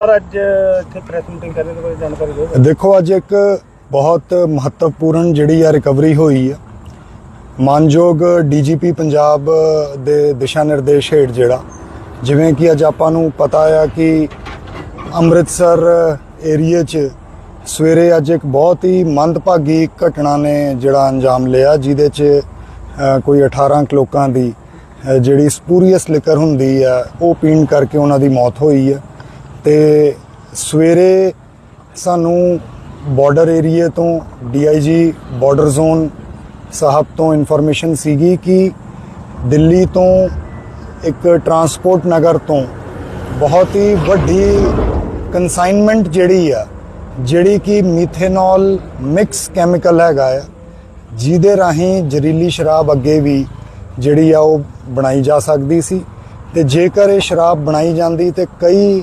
Sir ਅੱਜ ਇੱਥੇ press meeting ਕਰਨ ਦੇ ਬਾਰੇ ਜਾਣਕਾਰੀ ਦਿਓ। ਦੇਖੋ, ਅੱਜ ਇੱਕ ਬਹੁਤ ਮਹੱਤਵਪੂਰਨ ਜਿਹੜੀ ਆ ਰਿਕਵਰੀ ਹੋਈ ਆ। ਮਾਨਯੋਗ ਡੀਜੀਪੀ ਪੰਜਾਬ ਦੇ ਦਿਸ਼ਾ ਨਿਰਦੇਸ਼ ਹੇਠ ਜਿਹੜਾ, ਜਿਵੇਂ ਕਿ ਅੱਜ ਆਪਾਂ ਨੂੰ ਪਤਾ ਆ ਕਿ ਅੰਮ੍ਰਿਤਸਰ ਏਰੀਏ 'ਚ ਸਵੇਰੇ ਅੱਜ ਇੱਕ ਬਹੁਤ ਹੀ ਮੰਦਭਾਗੀ ਘਟਨਾ ਨੇ ਜਿਹੜਾ ਅੰਜਾਮ ਲਿਆ, ਜਿਹਦੇ 'ਚ ਕੋਈ 18 ਕੁ ਲੋਕਾਂ ਦੀ ਜਿਹੜੀ ਸਪੂਰੀਅਸ ਲਿਕਰ ਹੁੰਦੀ ਆ, ਉਹ ਪੀਣ ਕਰਕੇ ਉਹਨਾਂ ਦੀ ਮੌਤ ਹੋਈ ਹੈ ਤੇ ਸਵੇਰੇ ਸਾਨੂੰ ਬਾਰਡਰ ਏਰੀਏ ਤੋਂ ਡੀਆਈਜੀ ਬਾਰਡਰ ਜ਼ੋਨ ਸਾਹਿਬ ਤੋਂ ਇਨਫੋਰਮੇਸ਼ਨ ਸੀਗੀ ਕਿ ਦਿੱਲੀ ਤੋਂ ਇੱਕ ਟਰਾਂਸਪੋਰਟ ਨਗਰ ਤੋਂ ਬਹੁਤ ਹੀ ਵੱਡੀ ਕਨਸਾਈਨਮੈਂਟ ਜਿਹੜੀ ਆ, ਜਿਹੜੀ ਕਿ ਮੀਥੇਨੋਲ ਮਿਕਸ ਕੈਮੀਕਲ ਹੈਗਾ ਆ, ਜਿਹਦੇ ਰਾਹੀਂ ਜ਼ਹਿਰੀਲੀ ਸ਼ਰਾਬ ਅੱਗੇ ਵੀ ਜਿਹੜੀ ਆ ਉਹ ਬਣਾਈ ਜਾ ਸਕਦੀ ਸੀ ਤੇ ਜੇਕਰ ਇਹ ਸ਼ਰਾਬ ਬਣਾਈ ਜਾਂਦੀ ਤੇ ਕਈ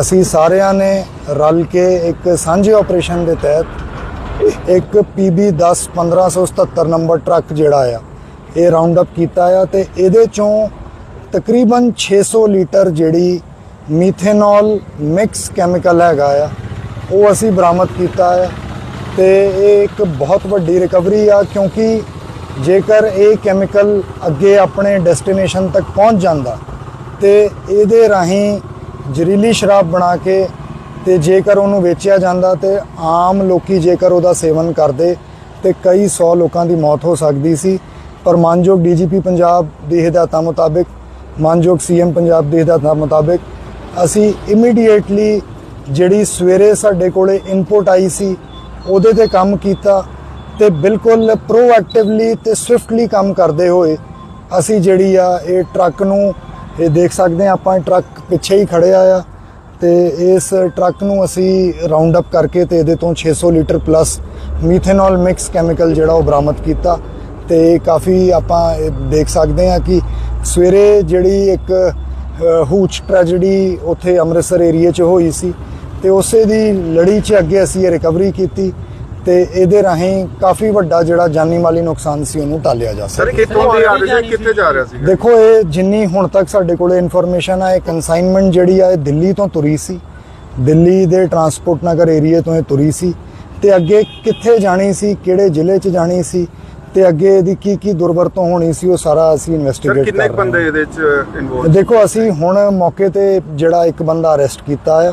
ਅਸੀਂ ਸਾਰਿਆਂ ਨੇ ਰਲ ਕੇ ਇੱਕ ਸਾਂਝੇ ਆਪਰੇਸ਼ਨ ਦੇ ਤਹਿਤ ਇੱਕ PB 10 1577 ਨੰਬਰ ਟਰੱਕ ਜਿਹੜਾ ਆ, ਇਹ ਰਾਉਂਡ ਅਪ ਕੀਤਾ ਆ ਤੇ ਇਹਦੇ ਚੋਂ ਤਕਰੀਬਨ 600 ਲੀਟਰ ਜਿਹੜੀ ਮੀਥੇਨੋਲ ਮਿਕਸ ਕੈਮੀਕਲ ਹੈਗਾ ਆ, ਉਹ ਅਸੀਂ ਬਰਾਮਦ ਕੀਤਾ ਆ ਤੇ ਇਹ ਇੱਕ ਬਹੁਤ ਵੱਡੀ ਰਿਕਵਰੀ ਆ ਕਿਉਂਕਿ ਜੇਕਰ ਇਹ ਕੈਮੀਕਲ ਅੱਗੇ ਆਪਣੇ ਡੈਸਟੀਨੇਸ਼ਨ ਤੱਕ ਪਹੁੰਚ ਜਾਂਦਾ ਤੇ ਇਹਦੇ ਰਾਹੀਂ ਜ਼ਹਿਰੀਲੀ ਸ਼ਰਾਬ ਬਣਾ ਕੇ ਤੇ ਜੇਕਰ ਉਹਨੂੰ ਵੇਚਿਆ ਜਾਂਦਾ ਤੇ ਆਮ ਲੋਕੀ ਜੇਕਰ ਉਹਦਾ ਸੇਵਨ ਕਰਦੇ ਤੇ ਕਈ 100 ਲੋਕਾਂ ਦੀ ਮੌਤ ਹੋ ਸਕਦੀ ਸੀ। ਪਰ ਮਾਨਯੋਗ ਡੀਜੀਪੀ ਪੰਜਾਬ ਦੀ ਹਦਾਇਤਾਂ ਮੁਤਾਬਿਕ, ਮਾਨਯੋਗ ਸੀਐਮ ਪੰਜਾਬ ਦੀ ਹਦਾਇਤਾਂ ਮੁਤਾਬਿਕ, ਅਸੀਂ ਇਮੀਡੀਏਟਲੀ ਜਿਹੜੀ ਸਵੇਰੇ ਸਾਡੇ ਕੋਲੇ ਇਨਪੁਟ ਆਈ ਸੀ, ਉਹਦੇ ਤੇ ਕੰਮ ਕੀਤਾ ਤੇ ਬਿਲਕੁਲ ਪ੍ਰੋਐਕਟਿਵਲੀ ਤੇ ਸਵਿਫਟਲੀ ਕੰਮ ਕਰਦੇ ਹੋਏ ਅਸੀਂ ਜਿਹੜੀ ਆ ਇਹ ਟਰੱਕ ਨੂੰ ਇਹ ਦੇਖ ਸਕਦੇ ਆ ਆਪਾਂ ਇਹ ਟਰੱਕ ਪਿੱਛੇ ਹੀ ਖੜਿਆ ਆ ਤੇ ਇਸ ਟਰੱਕ ਨੂੰ ਅਸੀਂ ਰਾਉਂਡ ਅਪ ਕਰਕੇ ਤੇ ਇਹਦੇ ਤੋਂ 600 litre plus methanol mix chemical ਜਿਹੜਾ ਉਹ ਬਰਾਮਦ ਕੀਤਾ ਤੇ ਕਾਫੀ ਆਪਾਂ ਇਹ ਦੇਖ ਸਕਦੇ ਆ ਕਿ ਸਵੇਰੇ ਜਿਹੜੀ ਇੱਕ ਹੂਚ ਟ੍ਰੈਜੇਡੀ ਉੱਥੇ ਅੰਮ੍ਰਿਤਸਰ ਏਰੀਆ 'ਚ ਹੋਈ ਸੀ ਤੇ ਉਸੇ ਦੀ ਲੜੀ 'ਚ ਅੱਗੇ ਅਸੀਂ ਇਹ ਰਿਕਵਰੀ ਕੀਤੀ ਤੇ ਇਹਦੇ ਰਾਹੀਂ ਕਾਫੀ ਵੱਡਾ ਜਿਹੜਾ ਜਾਨੀ ਮਾਲੀ ਨੁਕਸਾਨ ਸੀ ਉਹਨੂੰ ਟਾਲਿਆ ਜਾ ਸਰ ਸਕਦਾ। ਕਿੱਥੋਂ ਆ ਰਿਹਾ ਸੀ? ਕਿੱਥੇ ਜਾ ਰਿਹਾ ਸੀ? ਦੇਖੋ ਇਹ ਜਿੰਨੀ ਹੁਣ ਤੱਕ ਸਾਡੇ ਕੋਲੇ ਇਨਫੋਰਮੇਸ਼ਨ ਆ ਇਹ ਕਨਸਾਈਨਮੈਂਟ ਜਿਹੜੀ ਆ ਇਹ ਦਿੱਲੀ ਤੋਂ ਤੁਰੀ ਸੀ। ਦਿੱਲੀ ਦੇ ਟਰਾਂਸਪੋਰਟ ਨਗਰ ਏਰੀਆ ਤੋਂ ਇਹ ਤੁਰੀ ਸੀ। ਤੇ ਅੱਗੇ ਕਿੱਥੇ ਜਾਣੀ ਸੀ ਕਿਹੜੇ ਜ਼ਿਲ੍ਹੇ 'ਚ ਜਾਣੀ ਸੀ ਤੇ ਅੱਗੇ ਇਹਦੀ ਕੀ ਕੀ ਦੁਰਵਰਤੋਂ ਹੋਣੀ ਸੀ ਉਹ ਸਾਰਾ ਅਸੀਂ ਇਨਵੈਸਟੀਗੇਟ ਕਰ ਰਹੇ ਬੰਦੇ ਹਾਂ ਇਹਦੇ ਚ ਇਨਵੋਲਵ ਦੇਖੋ ਅਸੀਂ ਹੁਣ ਮੌਕੇ ਤੇ ਜਿਹੜਾ ਇੱਕ ਬੰਦਾ ਅਰੈਸਟ ਕੀਤਾ ਆ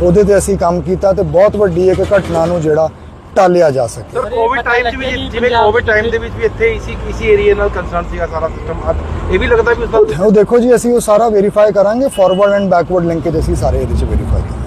ਉਹਦੇ ਤੇ ਅਸੀਂ ਕੰਮ ਕੀਤਾ ਤੇ ਬਹੁਤ ਵੱਡੀ ਇੱਕ ਘਟਨਾ ਨੂੰ ਜਿਹੜਾ ਟਾਲਿਆ ਜਾ ਸਕੇ। ਸਰ ਕੋਵਿਡ ਟਾਈਮ 'ਚ ਵੀ ਜਿਵੇਂ ਕੋਵਿਡ ਟਾਈਮ ਦੇ ਵਿੱਚ ਵੀ ਇੱਥੇ ਇਸੀ ਇਸੀ ਏਰੀਆ ਨਾਲ ਕੰਸਰਨ ਸੀਗਾ ਸਾਰਾ ਸਿਸਟਮ ਇਹ ਵੀ ਲੱਗਦਾ ਵੀ ਉਸ ਦਾ ਉਹ ਦੇਖੋ ਜੀ ਅਸੀਂ ਉਹ ਸਾਰਾ ਵੈਰੀਫਾਈ ਕਰਾਂਗੇ ਫਾਰਵਰਡ ਐਂਡ ਬੈਕਵਰਡ ਲਿੰਕੇਜ ਅਸੀਂ ਸਾਰੇ ਇਹਦੇ ਚ ਵੈਰੀਫਾਈ ਕਰਾਂਗੇ।